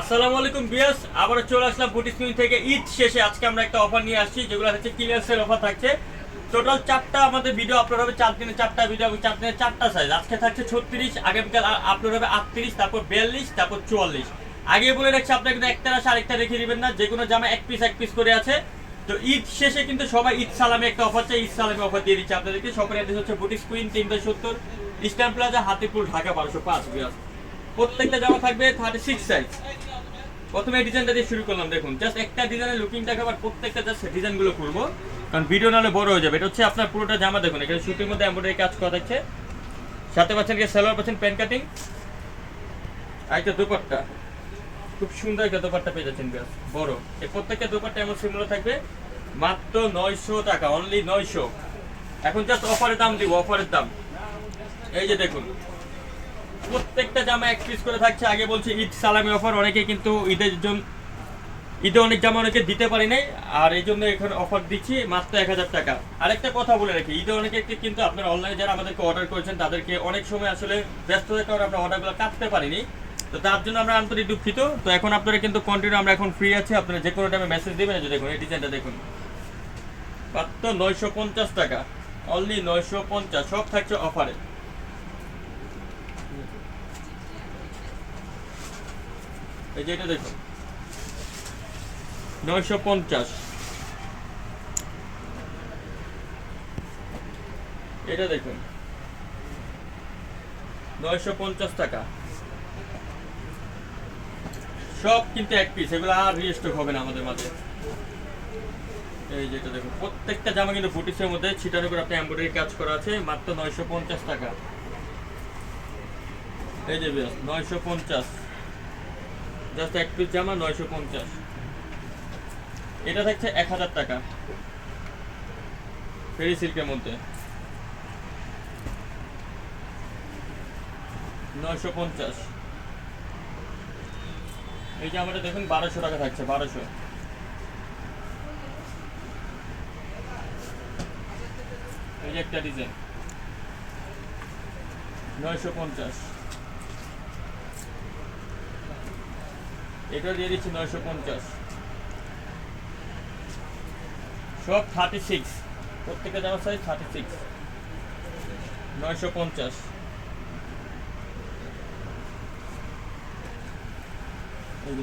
আসসালামু আলাইকুম বিয়াস আবার চলে আসলাম থেকে। ঈদ শেষে আজকে আমরা একটা অফার নিয়ে আসছি, যেগুলো হচ্ছে ক্লিয়ার অফার থাকছে। টোটাল চারটা আমাদের ভিডিও আপলোড হবে, চার দিনে চারটা ভিডিও চার দিনে চারটা সাইজ আজকে থাকছে ছত্রিশ, আগামীকাল আপলোড হবে আটত্রিশ, তারপর বিয়াল্লিশ, তারপর চুয়াল্লিশ। আগে বলে রাখছি, আপনার কিন্তু একটা রাশি আরেকটা রেখে দিবেন না যে কোনো জামা এক পিস এক পিস করে আছে। তো ঈদ শেষে কিন্তু সবাই ঈদ সালামে একটা অফার চাই, ঈদ সালামে অফার দিয়ে দিচ্ছে আপনাদেরকে। সবার হচ্ছে তিনশো সত্তর ইস্টার্ন প্লাজা হাতিপুর, ঢাকা বারোশো পাঁচ বিয়াস প্রত্যেকটা জামা থাকবে থার্টি সিক্স সাইজ প্রথমে ডিজাইনটা দিয়ে শুরু করলাম, দেখুন জাস্ট একটা ডিজাইনের লুকিং দেখাবো আর প্রত্যেকটা জাস্ট ডিজাইনগুলো করব কারণ ভিডিও নাহলে বড় হয়ে যাবে। এটা হচ্ছে আপনার পুরোটা জামা, দেখুন, এখানে শুটির মধ্যে এমব্রয়ডারি কাজ করা থাকছে। সাথে পাচ্ছেন কি সালোয়ার পাচ্ছেন প্যান্ট কাটিং আর একটা দুপাট্টা, খুব সুন্দর একটা দোপাট্টা পেয়ে যাচ্ছেন বড়। এই প্রত্যেকটা দোপাট্টা এমন সিমুলো থাকবে, মাত্র নয়শো টাকা অনলি নয়শো। এখন জাস্ট অফারের দাম দিব অফারের দাম। এই যে দেখুন প্রত্যেকটা জামা এক পিস করে থাকছে। আগে বলছি ঈদ সালামি অফার অনেকে কিন্তু ঈদের জন্য ঈদে অনেক জামা অনেকে দিতে পারি নাই। আর এই জন্য এখানে অফার দিচ্ছি মাত্র এক হাজার টাকা। আরেকটা কথা বলে রাখি, ঈদে অনেকে কিন্তু আপনার অনলাইনে যারা আমাদেরকে অর্ডার করেছেন, তাদেরকে অনেক সময় আসলে ব্যস্ততার কারণে আমরা অর্ডারগুলো কাটতে পারিনি। তো তার জন্য আমরা আন্তরিক দুঃখিত। তো এখন আপনারা কিন্তু কন্টিনিউ আমরা এখন ফ্রি আছি। আপনারা যে কোনো টাইমে মেসেজ দেবেন যে দেখুন, এই ডিজাইনটা দেখুন। মাত্র নয়শো পঞ্চাশ টাকা। অনলি নয়শো পঞ্চাশ, সব থাকছে অফারে এই যে এটা দেখুন নয়শো পঞ্চাশ। এটা দেখুন। নয়শো পঞ্চাশ টাকা। সব কিন্তু এক পিস এগুলো আর রিস্টক হবে না আমাদের মাঝে। এই যেটা দেখুন। প্রত্যেকটা জামা কিন্তু বুটিসের মধ্যে ছিটানো করে আপনি এমব্রয়ডারি কাজ করা আছে, মাত্র নয়শো পঞ্চাশ টাকা। এই যে নয়শো পঞ্চাশ। জাস্ট এক পিস জামা, নয়শো পঞ্চাশ। এটা থাকছে এক হাজার টাকা। ফেরি সিল্কের মধ্যে। নয়শো পঞ্চাশ। এই জামাটা দেখুন, বারোশো টাকা থাকছে, বারোশো। এই একটা ডিজাইন নয়শো পঞ্চাশ। এটা দিয়ে দিচ্ছি নয়শো পঞ্চাশ। সব থার্টি সিক্স প্রত্যেকটা জামার সাইজ থার্টি সিক্স নয়শো পঞ্চাশ।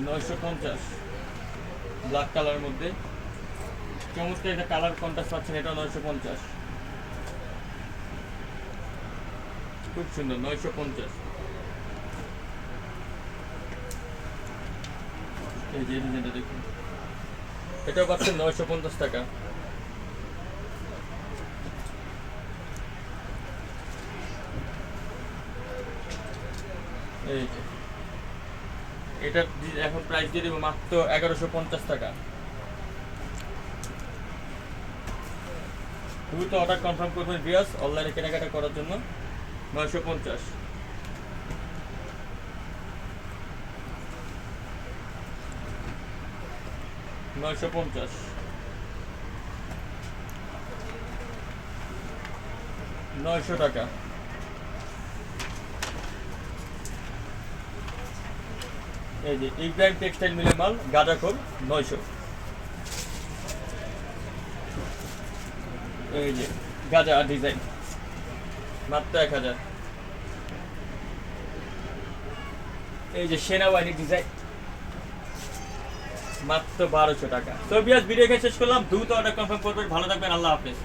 নয়শো পঞ্চাশ। ব্ল্যাক কালারের মধ্যে। চমৎকার একটা কালার কন্ট্রাস্ট পাচ্ছেন এটা নয়শো পঞ্চাশ। খুব সুন্দর, নয়শো পঞ্চাশ। এই যে ডিজাইনটা দেখুন। এটাও পাচ্ছেন নয়শো পঞ্চাশ টাকা। এই যে। এটা এখন প্রাইস দিয়ে দেবো মাত্র এগারোশো পঞ্চাশ টাকা। দ্রুত অর্ডার কনফার্ম করবেন বিয়াস অনলাইনে কেনাকাটা করার জন্য নয়শো পঞ্চাশ। নয়শো পঞ্চাশ নয়শো টাকা এই যে ইব্রাহিম টেক্সটাইল মিলের মাল গাঁজাখোল নয়শো এই যে গাঁজা ডিজাইন মাত্র এক হাজার এই যে সেনাবাহিনী ডিজাইন মাত্র বারোশো টাকা। তো বিয়াস ভিডিও শেষ করলাম। দ্রুত অর্ডার কনফার্ম করবেন। ভালো থাকবেন। আল্লাহ হাফেজ।